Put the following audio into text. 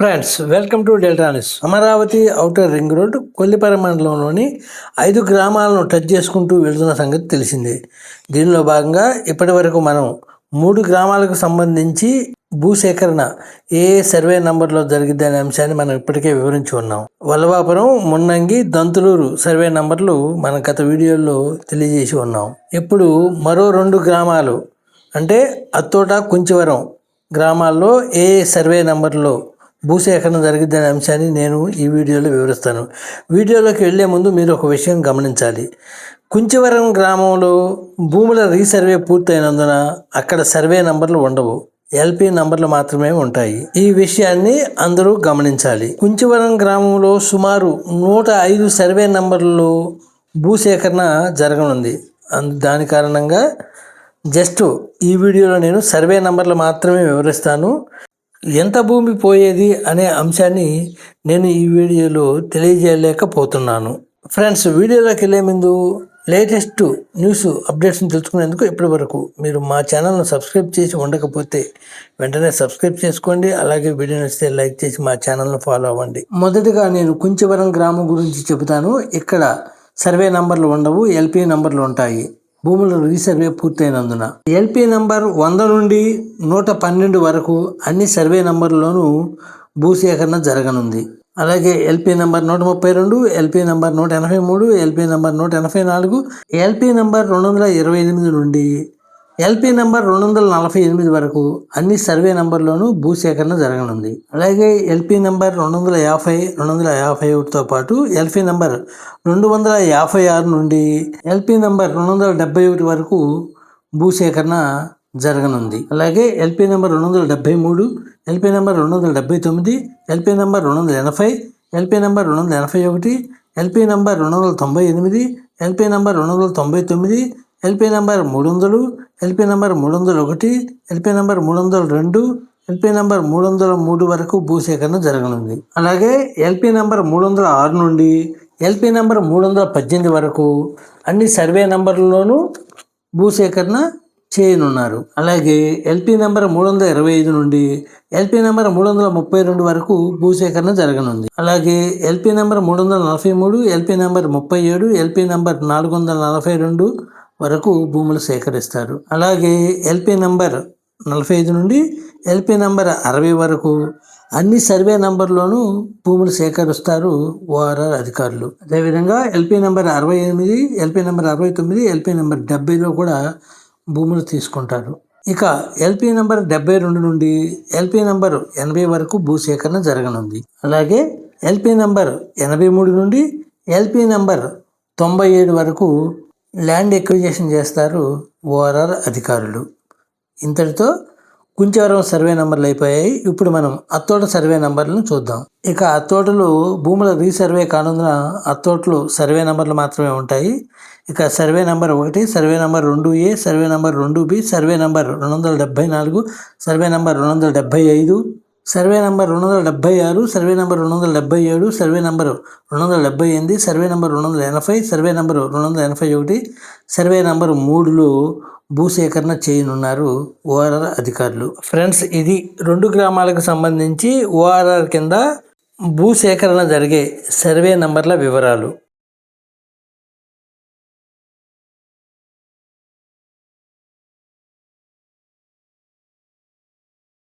Friends welcome to డెల్టానిస్ Amaravati outer ring road Kollipara మండలంలోని ఐదు గ్రామాలను టచ్ చేసుకుంటూ వెళుతున్న సంగతి తెలిసిందే. దీనిలో భాగంగా ఇప్పటి వరకు మనం మూడు గ్రామాలకు సంబంధించి భూసేకరణ ఏ సర్వే నంబర్లో జరిగింది అనే అంశాన్ని మనం ఇప్పటికే వివరించి ఉన్నాం. వల్లభాపురం మున్నంగి దంతులూరు సర్వే నంబర్లు మనం గత వీడియోల్లో తెలియజేసి ఉన్నాం. ఇప్పుడు మరో రెండు గ్రామాలు అంటే అత్తోట కుంచివరం గ్రామాల్లో ఏ సర్వే నంబర్లో భూసేకరణ జరిగిద్దనే అంశాన్ని నేను ఈ వీడియోలో వివరిస్తాను. వీడియోలోకి వెళ్ళే ముందు మీరు ఒక విషయం గమనించాలి. కుంచివరం గ్రామంలో భూముల రీసర్వే పూర్తయినందున అక్కడ సర్వే నంబర్లు ఉండవు. ఎల్పి నంబర్లు మాత్రమే ఉంటాయి. ఈ విషయాన్ని అందరూ గమనించాలి. కుంచివరం గ్రామంలో సుమారు నూట ఐదు సర్వే నంబర్లలో భూసేకరణ జరగనుంది. దాని కారణంగా జస్ట్ ఈ వీడియోలో నేను సర్వే నంబర్లు మాత్రమే వివరిస్తాను. ఎంత భూమి పోయేది అనే అంశాన్ని నేను ఈ వీడియోలో తెలియజేయలేకపోతున్నాను. ఫ్రెండ్స్ వీడియోలోకి వెళ్ళే ముందు లేటెస్ట్ న్యూస్ అప్డేట్స్ని తెలుసుకునేందుకు ఇప్పటి వరకు మీరు మా ఛానల్ను సబ్స్క్రైబ్ చేసి ఉండకపోతే వెంటనే సబ్స్క్రైబ్ చేసుకోండి అలాగే వీడియో నచ్చితే లైక్ చేసి మా ఛానల్ను ఫాలో అవ్వండి. మొదటగా నేను కుంచవరం గ్రామం గురించి చెబుతాను. ఇక్కడ సర్వే నంబర్లు ఉండవు ఎల్పి నంబర్లు ఉంటాయి. భూముల రీసర్వే పూర్తయినందున. ఎల్పి నంబర్ వంద నుండి నూట పన్నెండు వరకు అన్ని సర్వే నంబర్లోనూ భూసేకరణ జరగనుంది. అలాగే ఎల్పి నంబర్ నూట ముప్పై రెండు ఎల్పి నంబర్ నూట ఎనభై మూడు ఎల్పి నంబర్ నూట ఎనభై నాలుగు ఎల్పి నంబర్ రెండు వందల ఇరవై ఎనిమిది నుండి ఎల్పి నెంబర్ రెండు వందల నలభై ఎనిమిది వరకు అన్ని సర్వే నంబర్లోనూ భూసేకరణ జరగనుంది అలాగే ఎల్పి నంబర్ రెండు వందల యాభై రెండు వందల యాభై ఒకటితో పాటు ఎల్పి నెంబర్ రెండు వందల యాభై ఆరు నుండి ఎల్పి నంబర్ రెండు వందల డెబ్బై ఒకటి వరకు భూసేకరణ జరగనుంది అలాగే ఎల్పి నెంబర్ రెండు వందల డెబ్బై మూడు ఎల్పి నెంబర్ రెండు వందల డెబ్బై తొమ్మిది ఎల్పి నెంబర్ రెండు వందల ఎనభై ఎల్పి నెంబర్ రెండు వందల ఎనభై ఒకటి ఎల్పి నెంబర్ రెండు వందల తొంభై ఎనిమిది ఎల్పి నెంబర్ రెండు వందల తొంభై తొమ్మిది ఎల్పి నెంబర్ మూడు వందలు ఎల్పి నెంబర్ మూడు వందల ఒకటి ఎల్పి నెంబర్ మూడు వందల రెండు ఎల్పి నెంబర్ మూడు వందల మూడు వరకు భూసేకరణ జరగనుంది అలాగే ఎల్పి నెంబర్ మూడు వందల ఆరు నుండి ఎల్పి నెంబర్ మూడు వందల పద్దెనిమిది వరకు అన్ని సర్వే నెంబర్లలోనూ భూసేకరణ చేయనున్నారు అలాగే ఎల్పి నెంబర్ మూడు వందల ఇరవై ఐదు నుండి ఎల్పి నెంబర్ మూడు వందల ముప్పై రెండు వరకు భూసేకరణ జరగనుంది అలాగే ఎల్పి నెంబర్ మూడు వందల నలభై మూడు ఎల్పీ నెంబర్ ముప్పై ఏడు ఎల్పి నెంబర్ నాలుగు వందల నలభై రెండు వరకు భూములు సేకరిస్తారు. అలాగే ఎల్పి నెంబర్ నలభై ఐదు నుండి ఎల్పి నెంబర్ అరవై వరకు అన్ని సర్వే నంబర్లోనూ భూములు సేకరిస్తారు ఓఆర్ఆర్ అధికారులు. అదేవిధంగా ఎల్పి నెంబర్ అరవై ఎనిమిది ఎల్పి నెంబర్ అరవై తొమ్మిది ఎల్పి నెంబర్ డెబ్బైలో కూడా భూములు తీసుకుంటారు. ఇక ఎల్పి నంబర్ డెబ్బై రెండు నుండి ఎల్పి నంబర్ ఎనభై వరకు భూసేకరణ జరగనుంది. అలాగే ఎల్పి నంబర్ ఎనభై మూడు నుండి ఎల్పి నంబర్ తొంభై ఏడు వరకు ల్యాండ్ ఎక్విజేషన్ చేస్తారు ఓఆర్ఆర్ అధికారులు. ఇంతటితో కుంచవరం సర్వే నంబర్లు అయిపోయాయి. ఇప్పుడు మనం అత్తోట సర్వే నంబర్లను చూద్దాం. ఇక అత్తోటలు భూముల రీసర్వే కానుందున అత్తోటలు సర్వే నంబర్లు మాత్రమే ఉంటాయి. ఇక సర్వే నంబర్ ఒకటి సర్వే నంబర్ రెండు ఏ సర్వే నంబర్ రెండు బి సర్వే నంబర్ రెండు వందల డెబ్బై నాలుగు సర్వే నంబర్ రెండు వందల డెబ్బై ఐదు సర్వే నంబర్ రెండు వందల డెబ్బై ఆరు సర్వే నంబర్ రెండు వందల డెబ్బై ఏడు సర్వే నంబర్ రెండు వందల డెబ్బై ఎనిమిది సర్వే నంబర్ రెండు వందల ఎనభై సర్వే నంబర్ రెండు వందల ఎనభై ఒకటి సర్వే నంబర్ మూడులో భూసేకరణ చేయనున్నారు ఓఆర్ఆర్ అధికారులు. ఫ్రెండ్స్ ఇది రెండు గ్రామాలకు సంబంధించి ఓఆర్ఆర్ కింద భూసేకరణ జరిగే సర్వే నంబర్ల వివరాలు.